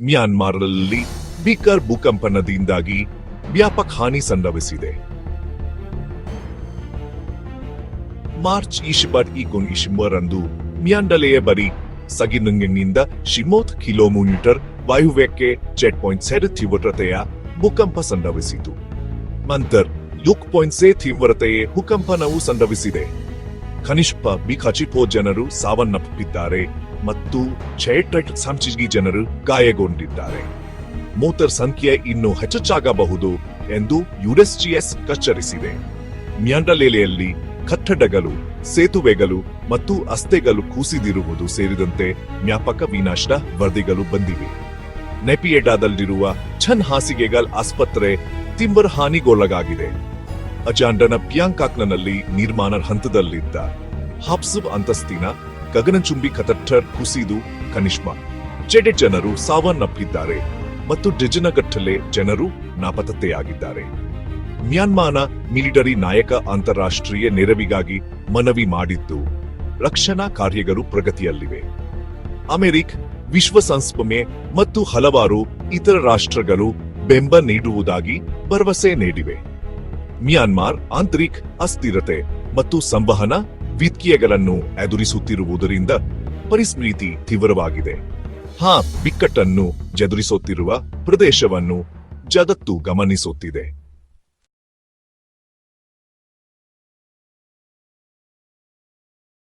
ಮ್ಯಾನ್ಮಾರ್ನಲ್ಲಿ ಬಿಕರ್ ಭೂಕಂಪನದಿಂದಾಗಿ ವ್ಯಾಪಕ ಹಾನಿ ಸಂಭವಿಸಿದೆ. ಮಾರ್ಚ್ ಇಗುನ್ ಇಶಿಂಬರಂದು ಮ್ಯಾಂಡಲೆಯ ಬರಿ ಸಗಿನುಂಗಿನಿಂದ ಶಿಮೋತ್ ಕಿಲೋಮೀಟರ್ ವಾಯುವ್ಯಕ್ಕೆ ಚೆಟ್ ಪಾಯಿಂಟ್ ಸೆಡ್ ತೀವ್ರತೆಯ ಭೂಕಂಪ ಸಂಭವಿಸಿತು. ನಂತರ ಯುಕ್ ಪಾಯಿಂಟ್ ಸೆ ತೀವ್ರತೆಯ ಭೂಕಂಪನವು ಸಂಭವಿಸಿದೆ. ಕನಿಷ್ಠ ಬಿಖಚಿಪೋ ಜನರು ಸಾವನ್ನಪ್ಪಿದ್ದಾರೆ. ಮತ್ತು ಚೈಟ್ರೆಟ್ ಸಂಚಿಗಿ ಜನರು ಗಾಯಗೊಂಡಿದ್ದಾರೆ. ಮೋಟರ್ ಸಂಖ್ಯೆ ಇನ್ನೂ ಹೆಚ್ಚಾಗಬಹುದು ಎಂದು ಯುಎಸ್ಜಿಎಸ್ ಕಚ್ಚರಿಸಿದೆ. ಮ್ಯಾಂಡಲೇಲೆಯಲ್ಲಿ ಕಟ್ಟಡಗಳು, ಸೇತುವೆಗಳು ಮತ್ತು ಅಸ್ತೆಗಳು ಕುಸಿದಿರುವುದು ಸೇರಿದಂತೆ ವ್ಯಾಪಕ ವಿನಾಶ ವರದಿಗಳು ಬಂದಿವೆ. ನೆಪಿಯೆಡಾದಲ್ಲಿರುವ ಛನ್ ಹಾಸಿಗೆಗಳ ಆಸ್ಪತ್ರೆ ತಿಂಬರ್ ಹಾನಿಗೊಳಗಾಗಿದೆ. ಅಜಾಂಡನ ಪ್ಯಾಂಕಾಕ್ನಲ್ಲಿ ನಿರ್ಮಾಣ ಹಂತದಲ್ಲಿದ್ದ ಹಾಪ್ಸುಬ್ ಅಂತಸ್ತಿನ ಗಗನಚುಂಬಿ ಕತಟ್ಟರ್ ಕುಸಿದು ಕನಿಷ್ಮ ಜೆಡೆ ಜನರು ಸಾವನ್ನಪ್ಪಿದ್ದಾರೆ ಮತ್ತು ಡಜನಗಟ್ಟಲೆ ಜನರು ನಾಪತ್ತೆಯಾಗಿದ್ದಾರೆ. ಮ್ಯಾನ್ಮಾರ್ನ ಮಿಲಿಟರಿ ನಾಯಕ ಅಂತಾರಾಷ್ಟ್ರೀಯ ನೆರವಿಗಾಗಿ ಮನವಿ ಮಾಡಿದ್ದು ರಕ್ಷಣಾ ಕಾರ್ಯಗಳು ಪ್ರಗತಿಯಲ್ಲಿವೆ. ಅಮೆರಿಕ ವಿಶ್ವಸಂಸ್ಥೆ ಮತ್ತು ಹಲವಾರು ಇತರ ರಾಷ್ಟ್ರಗಳು ಬೆಂಬಲ ನೀಡುವುದಾಗಿ ಭರವಸೆ ನೀಡಿವೆ. ಮ್ಯಾನ್ಮಾರ್ ಆಂತರಿಕ ಅಸ್ಥಿರತೆ ಮತ್ತು ಸಂವಹನ ವಿತ್ಕೀಯಗಳನ್ನು ಎದುರಿಸುತ್ತಿರುವುದರಿಂದ ಪರಿಸ್ಮೃತಿ ತೀವ್ರವಾಗಿದೆ. ಹಾ ಬಿಕ್ಕಟ್ಟನ್ನು ಜದುರಿಸುತ್ತಿರುವ ಪ್ರದೇಶವನ್ನು ಜಗತ್ತು ಗಮನಿಸುತ್ತಿದೆ.